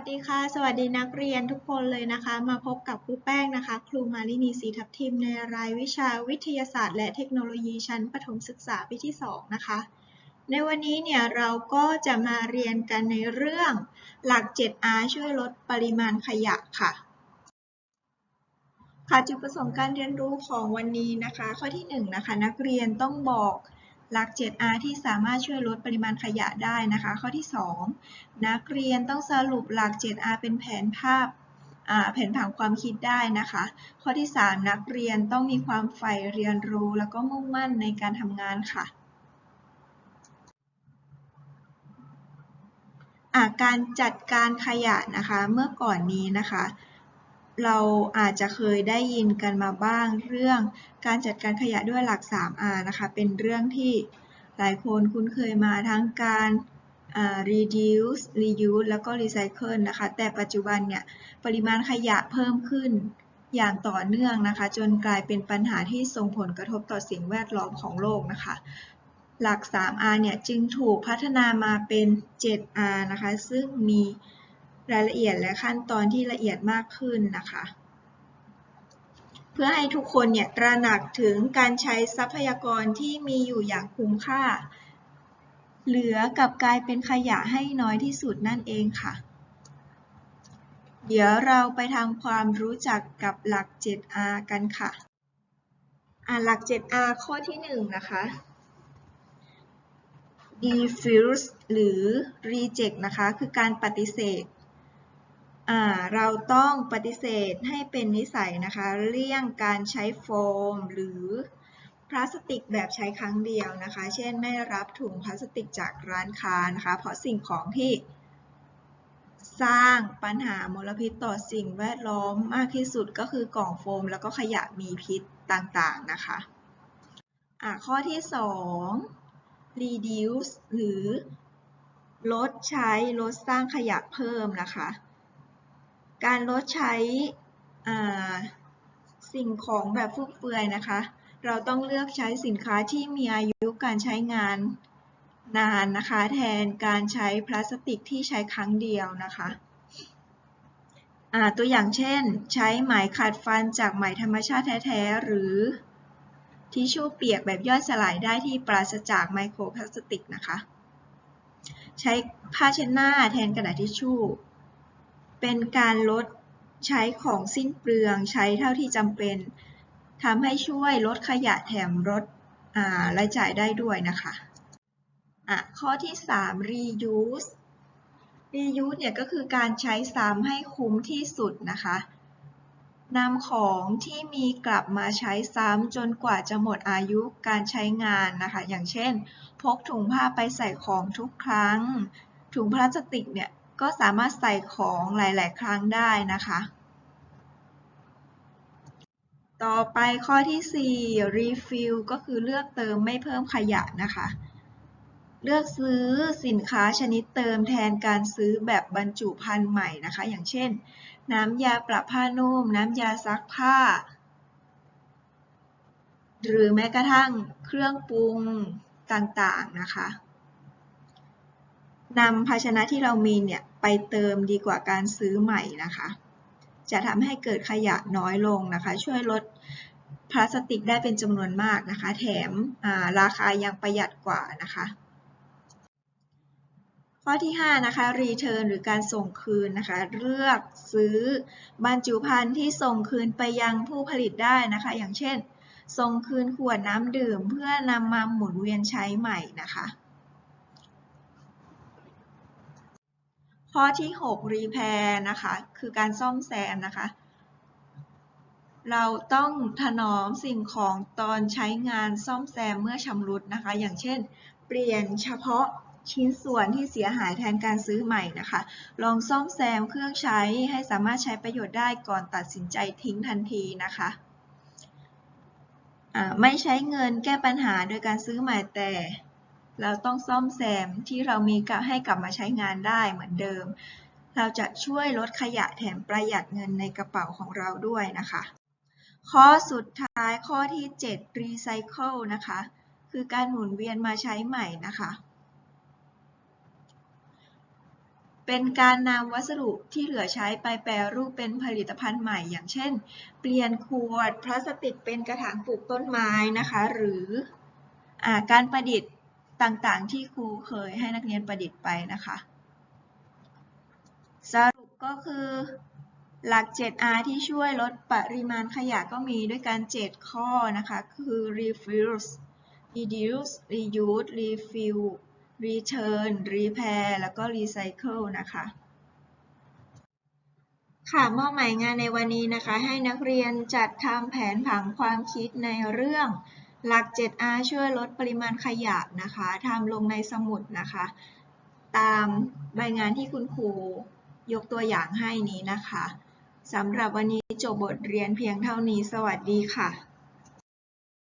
วัสดีค่ะ สวัสดีนักเรียนทุกคนเลยนะคะ มาพบกับครูแป้งนะคะ ครูมาลินีศรีทับทิมในรายวิชาวิทยาศาสตร์ และเทคโนโลยีชั้นประถมศึกษาปีที่ 2 นะคะ ในวันนี้เนี่ยเราก็จะมาเรียนกันในเรื่องหลัก 7R ช่วยลดปริมาณขยะค่ะ ค่ะจุดประสงค์การเรียนรู้ของวันนี้นะคะ ข้อที่ 1 นะคะ นักเรียนต้องบอก หลัก 7R ที่สามารถช่วยลดปริมาณขยะได้นะคะ ข้อที่ 2 นักเรียนต้องสรุปหลัก 7R เป็นแผนภาพแผนผังความคิดได้นะคะ ข้อที่ 3 นักเรียนต้องมีความใฝ่เรียนรู้ แล้วก็มุ่งมั่นในการทำงานค่ะการจัดการขยะนะคะ เมื่อก่อนนี้นะคะ เราอาจจะเคยได้ยินกันมาบ้างเรื่องการจัดการขยะด้วยหลัก 3R นะคะ เป็นเรื่องที่หลายคนคุ้นเคยมาทั้งการ reduce reuse แล้วก็ recycle นะคะ แต่ปัจจุบันเนี่ยปริมาณขยะเพิ่มขึ้นอย่างต่อเนื่องนะคะ จนกลายเป็นปัญหาที่ส่งผลกระทบต่อสิ่งแวดล้อมของโลกนะคะ หลัก 3R เนี่ยจึงถูกพัฒนามาเป็น 7R นะคะ ซึ่งมี รายละเอียดและขั้นตอนที่ละเอียดมากขึ้นนะคะ เพื่อให้ทุกคนเนี่ยตระหนักถึงการใช้ทรัพยากรที่มีอยู่อย่างคุ้มค่า เหลือกับกลายเป็นขยะให้น้อยที่สุดนั่นเองค่ะ เดี๋ยวเราไปทำความรู้จักกับหลัก 7R กันค่ะอ่าหลัก 7R ข้อที่ 1 นะคะ diffuse หรือ reject นะคะ คือการปฏิเสธ เราต้องปฏิเสธให้เป็นนิสัยนะคะ เลี่ยงการใช้โฟม หรือพลาสติกแบบใช้ครั้งเดียวนะคะ เช่นไม่รับถุงพลาสติกจากร้านค้านะคะ เพราะสิ่งของที่สร้างปัญหามลพิษต่อสิ่งแวดล้อมมากที่สุดก็คือกล่องโฟม แล้วก็ขยะมีพิษต่างๆนะคะะข้อที่ 2 reduce หรือลดใช้ลดสร้างขยะเพิ่มนะคะ การลดใช้สิ่งของแบบฟุ่มเฟือยนะคะ เราต้องเลือกใช้สินค้าที่มีอายุการใช้งานนานนะคะ แทนการใช้พลาสติกที่ใช้ครั้งเดียวนะคะตัวอย่างเช่น ใช้ไหมขัดฟันจากไหมธรรมชาติแท้ๆหรือทิชชู่เปียกแบบย่อยสลายได้ที่ปราศจากไมโครพลาสติกนะคะ ใช้ผ้าเช็ดหน้าแทนกระดาษทิชชู่ เป็นการลดใช้ของสิ้นเปลือง ใช้เท่าที่จำเป็นทำให้ช่วยลดขยะแถมลดรายจ่ายได้ด้วยนะคะะข้อที่ 3 reuse reuse เนี่ยก็คือการใช้ซ้ำให้คุ้มที่สุดนะคะนำของที่มีกลับมาใช้ซ้ำจนกว่าจะหมดอายุการใช้งานนะคะ อย่างเช่น พกถุงผ้าไปใส่ของทุกครั้ง ถุงพลาสติกเนี่ย ก็สามารถใส่ของหลาย ๆ ครั้งได้นะคะ ต่อไปข้อที่ 4 refill ก็คือเลือกเติมไม่เพิ่มขยะนะคะ เลือกซื้อสินค้าชนิดเติมแทนการซื้อแบบบรรจุภัณฑ์ใหม่นะคะ อย่างเช่น น้ำยาปรับผ้านุ่ม น้ำยาซักผ้า หรือแม้กระทั่งเครื่องปรุงต่าง ๆ นะคะ นำภาชนะที่เรามีเนี่ยไปเติมดีกว่าการซื้อใหม่นะคะ จะทำให้เกิดขยะน้อยลงนะคะ ช่วยลดพลาสติกได้เป็นจำนวนมากนะคะ แถมราคายังประหยัดกว่านะคะ ข้อที่5นะคะ return หรือการส่งคืนนะคะ เลือกซื้อบรรจุภัณฑ์ที่ส่งคืนไปยังผู้ผลิตได้นะคะ อย่างเช่น ส่งคืนขวดน้ำดื่มเพื่อนำมาหมุนเวียนใช้ใหม่นะคะ ข้อที่6 repair นะคะ คือการซ่อมแซมนะคะ เราต้องถนอมสิ่งของตอนใช้งานซ่อมแซมเมื่อชำรุดนะคะ อย่างเช่น เปลี่ยนเฉพาะชิ้นส่วนที่เสียหายแทนการซื้อใหม่นะคะ ลองซ่อมแซมเครื่องใช้ให้สามารถใช้ประโยชน์ได้ก่อนตัดสินใจทิ้งทันทีนะคะไม่ใช้เงินแก้ปัญหาโดยการซื้อใหม่แต่ เราต้องซ่อมแซมที่เรามีกให้กลับมาใช้งานได้เหมือนเดิม เราจะช่วยลดขยะแถมประหยัดเงินในกระเป๋าของเราด้วยนะคะ ข้อสุดท้ายข้อที่ 7 Recycle นะคะ คือการหมุนเวียนมาใช้ใหม่นะคะ เป็นการนำวัสดุที่เหลือใช้ไปแปรรูปเป็นผลิตภัณฑ์ใหม่ อย่างเช่น เปลี่ยนขวดพลาสติกเป็นกระถางปลูกต้นไม้นะคะ หรืออการประดิษฐ์ ต่างๆ ที่ครูเคยให้นักเรียนประดิษฐ์ไปนะคะ สรุปก็คือหลัก 7R ที่ช่วยลดปริมาณขยะก็มีด้วยกัน 7 ข้อนะคะ คือ refuse reduce reuse refill return repair แล้วก็ recycle นะคะค่ะมอบหมายงานในวันนี้นะคะ ให้นักเรียนจัดทำแผนผังความคิดในเรื่อง หลัก 7R ช่วยลดปริมาณขยะนะคะทำลงในสมุดนะคะ ตามใบงานที่คุณครูยกตัวอย่างให้นี้นะคะสำหรับวันนี้จบบทเรียนเพียงเท่านี้ สวัสดีค่ะ